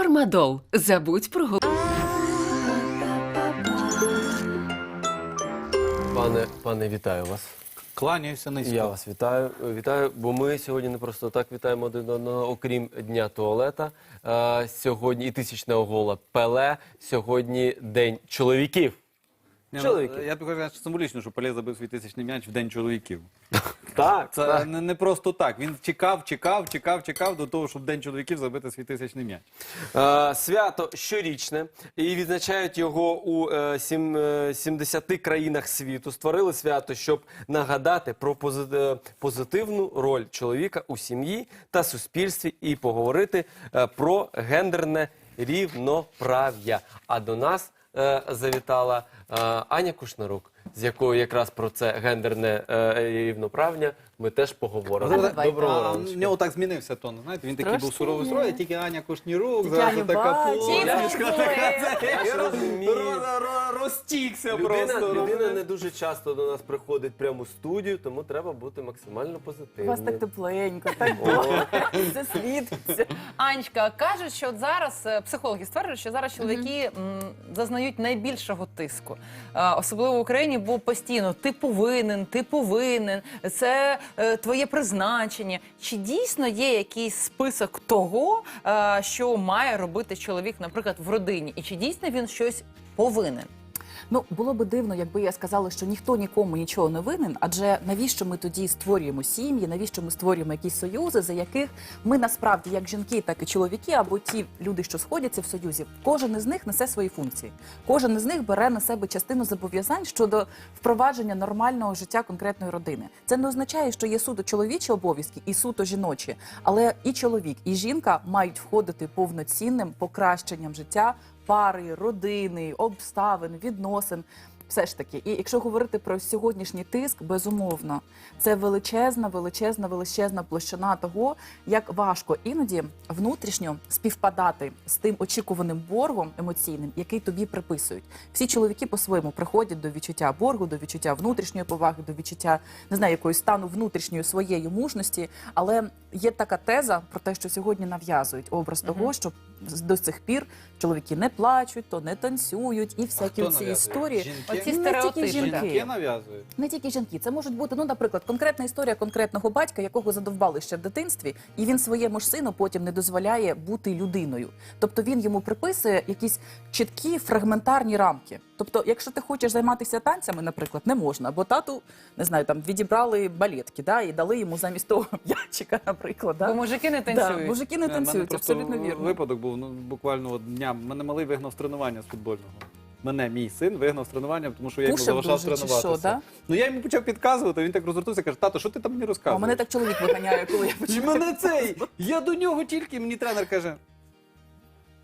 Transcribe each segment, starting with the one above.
Фармадол. Забудь про голову. Пане, пане, вітаю вас. Кланяюся низько. Я вас вітаю. Вітаю, бо ми сьогодні не просто так вітаємо один одного, окрім дня туалета. Е, сьогодні і тисячного гола Пеле. Сьогодні день чоловіків. Ні, ну, Чоловіки. Я б кажу, що символічно, що Пеле забив свій тисячний м'яч в день чоловіків. Так, Це так. не, не просто так. Він чекав, чекав, чекав, чекав до того, щоб день чоловіків забити свій тисячний м'яч. Е, Свято щорічне, і відзначають його у е, сім- е, 70 країнах світу. Створили свято, щоб нагадати про пози- е, позитивну роль чоловіка у сім'ї та суспільстві і поговорити е, про гендерне рівноправ'я. А до нас е, завітала е, Аня Кушнарук, з якою якраз про це гендерне е, рівноправ'я ми теж поговоримо. Доброго а, ранку. в нього так змінився тон. Знаєте, він такий був Трошки суровий строй, тільки Аня Кушнірук, Тільки Аню така бачиш. посмішка, така Я розумію. ро- ро- розтікся Людина, просто. людина не дуже часто до нас приходить прямо у студію, тому треба бути максимально У вас так тепленько, так О. добре, все світиться. Анечка, кажуть, що от зараз е, психологи стверджують, що зараз чоловіки м, зазнають найбільшого тиску, Е, особливо в Україні, бо постійно ти повинен, ти повинен, це е, твоє призначення. Чи дійсно є якийсь список того, е, що має робити чоловік, наприклад, в родині, і чи дійсно він щось повинен? Ну було би дивно, якби я сказала, що ніхто нікому нічого не винен. Адже навіщо ми тоді створюємо сім'ї? Навіщо ми створюємо якісь союзи, за яких ми насправді, як жінки, так і чоловіки, або ті люди, що сходяться в союзі, кожен із них несе свої функції. Кожен із них бере на себе частину зобов'язань щодо впровадження нормального життя конкретної родини. Це не означає, що є суто чоловічі обов'язки і суто жіночі, але і чоловік, і жінка мають входити повноцінним покращенням життя пари, родини, обставин, відносин. Все ж таки, і якщо говорити про сьогоднішній тиск, безумовно, це величезна, величезна, величезна площина того, як важко іноді внутрішньо співпадати з тим очікуваним боргом емоційним, який тобі приписують. Всі чоловіки по-своєму приходять до відчуття боргу, до відчуття внутрішньої поваги, до відчуття не знаю, якоїсь стану внутрішньої своєї мужності. Але є така теза про те, що сьогодні нав'язують образ того, що з- до цих пір чоловіки не плачуть, то не танцюють, і всякі ці історії. Жінки? Оці Не тільки стереотипи, жінки. Жінки нав'язують. Не тільки жінки, це можуть бути, ну, наприклад, конкретна історія конкретного батька, якого задовбали ще в дитинстві, і він своєму ж сину потім не дозволяє бути людиною. Тобто він йому приписує якісь чіткі фрагментарні рамки. Тобто, якщо ти хочеш займатися танцями, наприклад, не можна, бо тату не знаю, там відібрали балетки, да, і дали йому замість того м'ячика, наприклад. Да? Бо мужики не Да, танцюють. мужики не Е, в мене танцюють, просто абсолютно вірно. Випадок був ну, буквально от дня. Мене малий вигнав з тренування з футбольного. Мене мій син вигнав з тренування, тому що я йому Пушив залишав дуже чи тренуватися. що, да? Ну я йому почав підказувати, він так розгортався, каже, тато, що ти там мені А розказуєш? мене так чоловік виганяє, коли я І починаю. мене цей. Я до нього тільки мені тренер каже.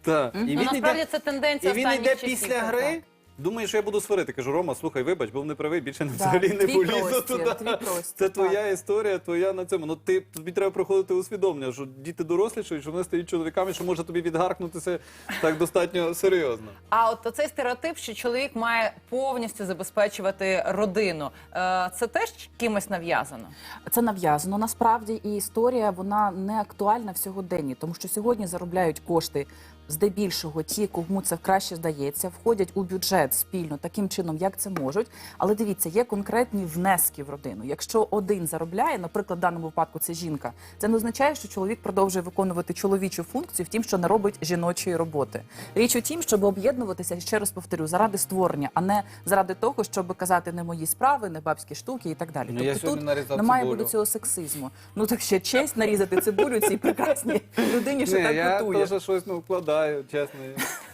Так. І Ну, він насправді йде, це тенденція і він останніх йде часів, після так, гри. Так. Думає, що я буду сварити. Кажу, Рома, слухай, вибач, був неправий, більше не Да, взагалі не твій полізу простір, туди. твій простір, Це так. твоя історія, твоя на цьому. Ну ти тобі треба проходити усвідомлення, що діти дорослішають, що вони стають чоловіками, що може тобі відгаркнутися так достатньо серйозно. А от цей стереотип, що чоловік має повністю забезпечувати родину, е, це теж кимось нав'язано. Це нав'язано насправді, і історія вона не актуальна в сьогоденні, тому що сьогодні заробляють кошти здебільшого ті, кому це краще здається, входять у бюджет спільно таким чином, як це можуть. Але дивіться, є конкретні внески в родину. Якщо один заробляє, наприклад, в даному випадку це жінка, це не означає, що чоловік продовжує виконувати чоловічу функцію в тім, що не робить жіночої роботи. Річ у тім, щоб об'єднуватися, ще раз повторю, заради створення, а не заради того, щоб казати не мої справи, не бабські штуки і так далі. Ну, тобто тут немає буде цього сексизму. Ну так ще честь нарізати цибулю цій прекрасній людині, що так я готує. теж щось ну, вкладаю, чесно.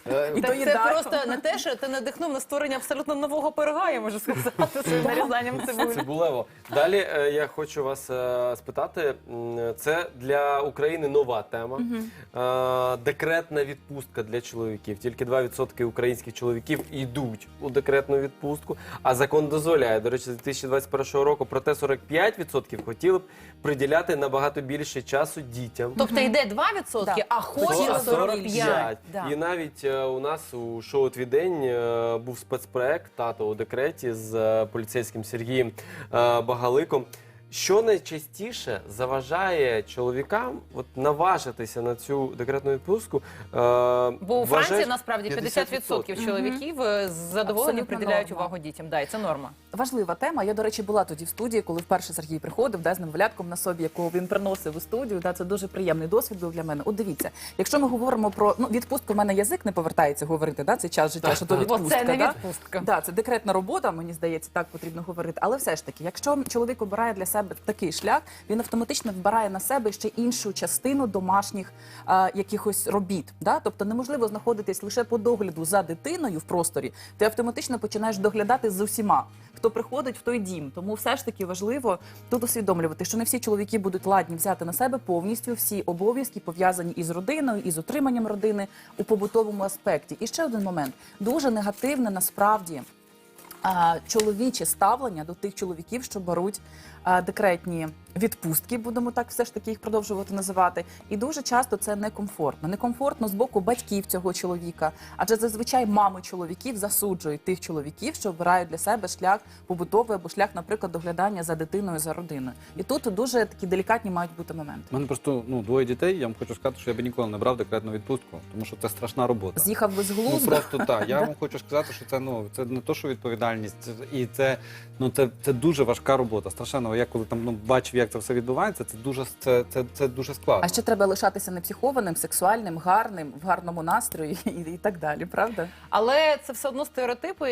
Е, І Та то це просто не те, що ти надихнув на створення абсолютно нового пирога, я можу сказати, своїм нарізанням цибулі. Цибулево. Далі е, я хочу вас е, спитати. м, Це для України нова тема. Е, декретна відпустка для чоловіків. Тільки 2% українських чоловіків йдуть у декретну відпустку, а закон дозволяє. До речі, з 2021 року проте 45% хотіли б приділяти набагато більше часу дітям. Тобто йде 2%, Да. а хоче Хотіла 45. Да. І навіть е, у нас у шоу Твій день е, був спецпроект Тато у декреті з е, поліцейським Сергієм е, Багаликом. Що найчастіше заважає чоловікам от наважитися на цю декретну відпустку? Е, Бо у Франції насправді 50%, 50%. чоловіків е, з задоволенням Абсолютно приділяють норма. увагу дітям. Да, і це норма. Важлива тема. Я, до речі, була тоді в студії, коли вперше Сергій приходив, де з ним влятком на собі, якого він приносив у студію. Да, це дуже приємний досвід був для мене. От дивіться, якщо ми говоримо про ну відпустку, в мене язик не повертається говорити. Да, цей час життя, що то відпустка. це не да? відпустка. Да, це декретна робота, мені здається, так потрібно говорити. Але все ж таки, якщо чоловік обирає для себе такий шлях, він автоматично вбирає на себе ще іншу частину домашніх а, якихось робіт. Да? Тобто неможливо знаходитись лише по догляду за дитиною в просторі. Ти автоматично починаєш доглядати з усіма, хто приходить в той дім. Тому все ж таки важливо тут усвідомлювати, що не всі чоловіки будуть ладні взяти на себе повністю всі обов'язки пов'язані із родиною, із утриманням родини у побутовому аспекті. І ще один момент дуже негативне насправді чоловіче ставлення до тих чоловіків, що беруть декретні відпустки, будемо так все ж таки їх продовжувати називати. І дуже часто це некомфортно. Некомфортно з боку батьків цього чоловіка, адже зазвичай мами чоловіків засуджують тих чоловіків, що обирають для себе шлях побутовий або шлях, наприклад, доглядання за дитиною за родиною. І тут дуже такі делікатні мають бути моменти. У мене просто ну двоє дітей. Я вам хочу сказати, що я би ніколи не брав декретну відпустку, тому що це страшна робота. З'їхав без Ну глузду. просто так. Я вам хочу сказати, що це ну це не то, що відповідальність, і це ну це, це дуже важка робота. Страшенно. Я коли там ну бачив, як це все відбувається, це дуже це, це, це дуже складно. А ще треба лишатися непсихованим, сексуальним, гарним, в гарному настрої і, і так далі, правда? Але це все одно стереотипи,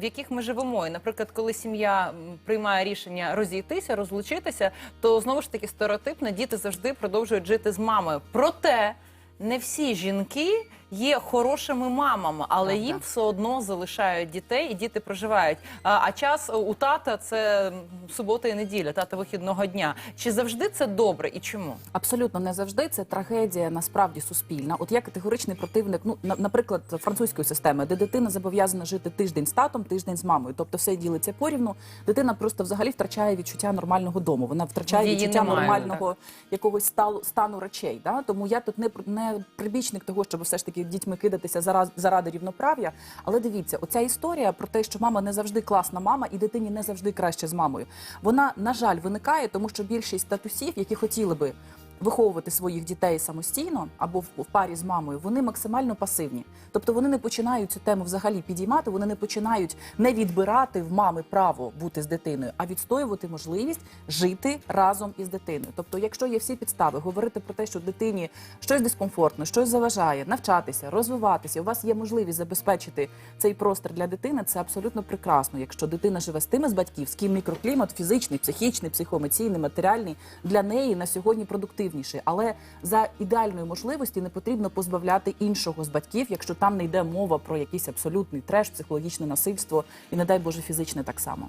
в яких ми живемо. І, наприклад, коли сім'я приймає рішення розійтися, розлучитися, то знову ж таки стереотипно діти завжди продовжують жити з мамою. Проте не всі жінки. Є хорошими мамами, але їм все одно залишають дітей, і діти проживають. А, а час у тата це субота і неділя, тата вихідного дня. Чи завжди це добре і чому? Абсолютно не завжди це трагедія насправді суспільна. От я категоричний противник, ну на- наприклад, французької системи, де дитина зобов'язана жити тиждень з татом, тиждень з мамою. Тобто все ділиться порівну. Дитина просто взагалі втрачає відчуття нормального дому. Вона втрачає Її відчуття немає, нормального якогось сталу стану речей. Да? Тому я тут не не прибічник того, щоб все ж таки дітьми кидатися зараз заради рівноправ'я. Але дивіться, оця історія про те, що мама не завжди класна мама, і дитині не завжди краще з мамою. Вона на жаль виникає, тому що більшість татусів, які хотіли би. Виховувати своїх дітей самостійно або в, парі з мамою, вони максимально пасивні. Тобто вони не починають цю тему взагалі підіймати, вони не починають не відбирати в мами право бути з дитиною, а відстоювати можливість жити разом із дитиною. Тобто, якщо є всі підстави говорити про те, що дитині щось дискомфортно, щось заважає, навчатися, розвиватися, у вас є можливість забезпечити цей простір для дитини, це абсолютно прекрасно. Якщо дитина живе з тими з батьків, з ким мікроклімат фізичний, психічний, психоемоційний, матеріальний для неї на сьогодні продуктивніший. Але за ідеальної можливості не потрібно позбавляти іншого з батьків, якщо там не йде мова про якийсь абсолютний треш, психологічне насильство і, не дай Боже, фізичне так само.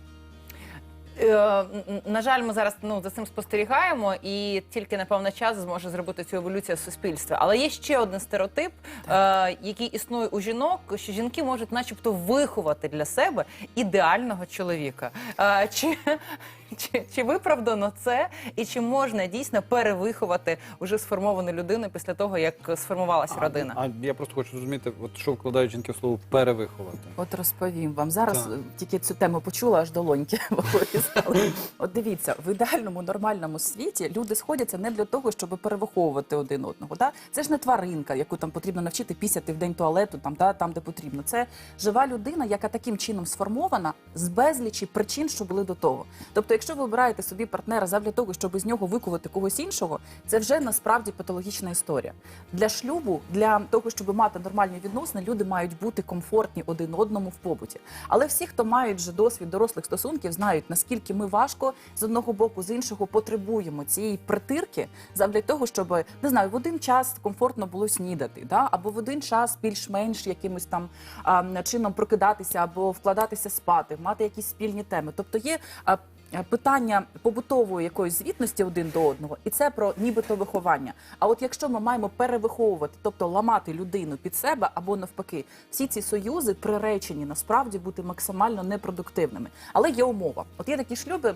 Е, На жаль, ми зараз ну за цим спостерігаємо, і тільки напевно час зможе зробити цю еволюцію суспільства. Але є ще один стереотип, е, який існує у жінок, що жінки можуть, начебто, виховати для себе ідеального чоловіка. Е, Чи, чи, чи виправдано це, і чи можна дійсно перевиховати уже сформовану людину після того, як сформувалася родина? А я просто хочу зрозуміти, от що вкладають жінки в слово перевиховати. От розповім вам зараз. Так. Тільки цю тему почула, аж долоньки. От дивіться, в ідеальному нормальному світі люди сходяться не для того, щоб перевиховувати один одного. Да? Це ж не тваринка, яку там потрібно навчити пісяти в день туалету, там да, там, де потрібно. Це жива людина, яка таким чином сформована з безлічі причин, що були до того. Тобто, якщо ви обираєте собі партнера задля того, щоб з нього викувати когось іншого, це вже насправді патологічна історія. Для шлюбу, для того, щоб мати нормальні відносини, люди мають бути комфортні один одному в побуті. Але всі, хто мають вже досвід дорослих стосунків, знають наскільки ми важко з одного боку, з іншого потребуємо цієї притирки задля того, щоб не знаю, в один час комфортно було снідати, да? або в один час більш-менш якимось там а, чином прокидатися або вкладатися спати, мати якісь спільні теми. Тобто є. Е, Питання побутової якоїсь звітності один до одного, і це про нібито виховання. А от якщо ми маємо перевиховувати, тобто ламати людину під себе або навпаки, всі ці союзи приречені насправді бути максимально непродуктивними. Але є умова. От є такі шлюби.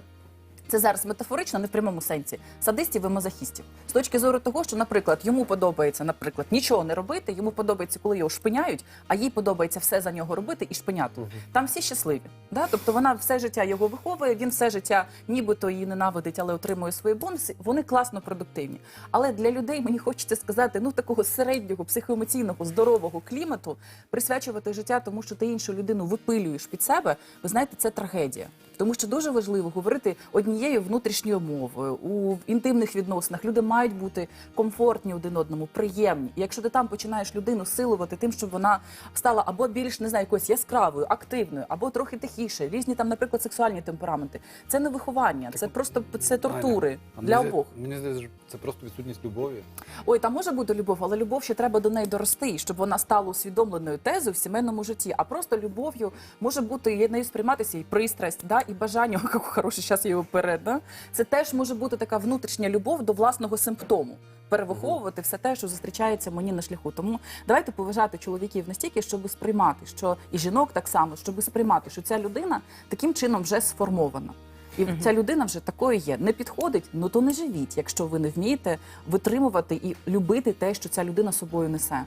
Це зараз метафорично, не в прямому сенсі. Садистів і мазохістів. З точки зору того, що, наприклад, йому подобається, наприклад, нічого не робити, йому подобається, коли його шпиняють, а їй подобається все за нього робити і шпиняти. Там всі щасливі. Да? Тобто вона все життя його виховує, він все життя нібито її ненавидить, але отримує свої бонуси. Вони класно продуктивні. Але для людей мені хочеться сказати, ну такого середнього психоемоційного здорового клімату присвячувати життя, тому що ти іншу людину випилюєш під себе. Ви знаєте, це трагедія. Тому що дуже важливо говорити однією внутрішньою мовою у інтимних відносинах. Люди мають бути комфортні один одному, приємні. І якщо ти там починаєш людину силувати тим, щоб вона стала або більш не знаю, якоюсь яскравою, активною, або трохи тихіше, різні там, наприклад, сексуальні темпераменти. Це не виховання, це просто це тортури Аня, для мені обох. Мені здається, це просто відсутність любові. Ой, там може бути любов, але любов ще треба до неї дорости, щоб вона стала усвідомленою тезою в сімейному житті. А просто любов'ю може бути нею сприйматися і пристрасть, да, і бажання, як хороший час його вперед. Да? Це теж може бути така внутрішня любов до власного симптому. Перевиховувати все те, що зустрічається мені на шляху. Тому давайте поважати чоловіків настільки, щоб сприймати, що і жінок так само, щоб сприймати, що ця людина таким чином вже сформована. І ця людина вже такою є. Не підходить, ну то не живіть, якщо ви не вмієте витримувати і любити те, що ця людина собою несе.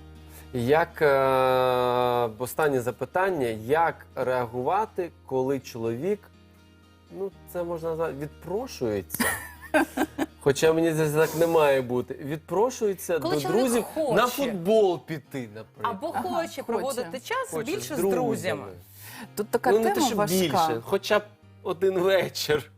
Як е, останнє запитання, як реагувати, коли чоловік, ну це можна назвати, відпрошується. Хоча мені здається, так не має бути. Відпрошується Коли до чоловік друзів хоче. на футбол піти, наприклад. Або Ага, хоче хоче. проводити час Хоче більше з друзями. Тут така Ну не те, тема що важка. більше, хоча б один вечір.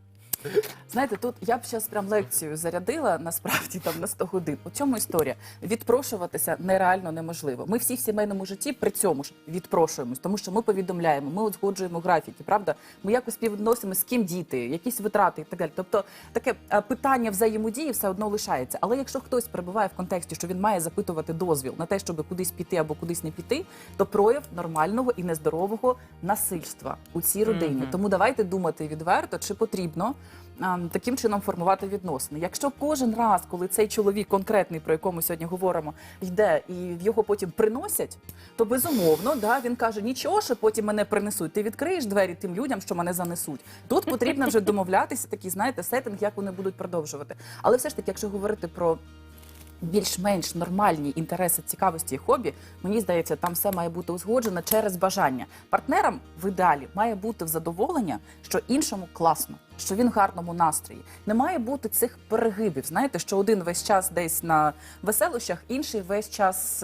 Знаєте, тут я б зараз прям лекцію зарядила насправді там на 100 годин. У цьому історія відпрошуватися нереально неможливо. Ми всі в сімейному житті при цьому ж відпрошуємось, тому що ми повідомляємо, ми узгоджуємо графіки, правда? Ми якось співвідносимо з ким діти, якісь витрати і так далі. Тобто таке питання взаємодії все одно лишається. Але якщо хтось перебуває в контексті, що він має запитувати дозвіл на те, щоб кудись піти або кудись не піти, то прояв нормального і нездорового насильства у цій родині. Мгм. Тому давайте думати відверто, чи потрібно таким чином формувати відносини. Якщо кожен раз, коли цей чоловік конкретний, про якому ми сьогодні говоримо, йде і його потім приносять, то безумовно да, він каже: нічого, що потім мене принесуть. Ти відкриєш двері тим людям, що мене занесуть. Тут потрібно вже домовлятися, такий, знаєте, сеттинг, як вони будуть продовжувати. Але все ж таки, якщо говорити про більш-менш нормальні інтереси, цікавості і хобі, мені здається, там все має бути узгоджено через бажання. Партнерам в ідеалі має бути в задоволення, що іншому класно, що він в гарному настрої. Не має бути цих перегибів. Знаєте, що один весь час десь на веселощах, інший весь час.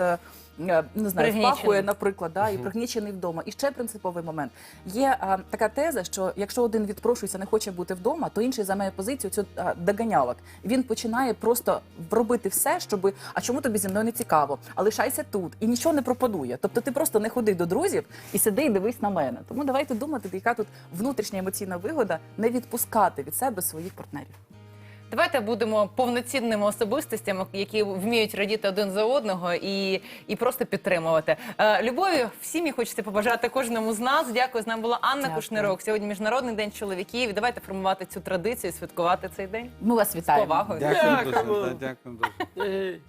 Е, е, Не знаю, впахує, наприклад, да, і пригнічений вдома. І ще принциповий момент. Є а, така теза, що якщо один відпрошується, не хоче бути вдома, то інший займає позицію цю а, доганялок. Він починає просто робити все, щоб а чому тобі зі мною не цікаво? А лишайся тут і нічого не пропонує. Тобто ти просто не ходи до друзів і сиди і дивись на мене. Тому давайте думати, яка тут внутрішня емоційна вигода не відпускати від себе своїх партнерів. Давайте будемо повноцінними особистостями, які вміють радіти один за одного і, і просто підтримувати. Е, любові всім і хочеться побажати кожному з нас. Дякую. З нами була Анна Дякую. Кушнирок. Сьогодні міжнародний день чоловіків. Давайте формувати цю традицію, святкувати цей день. Ми вас З вітаємо. повагою. Дякую Дякуємо. дуже. Дякую дуже. Ей.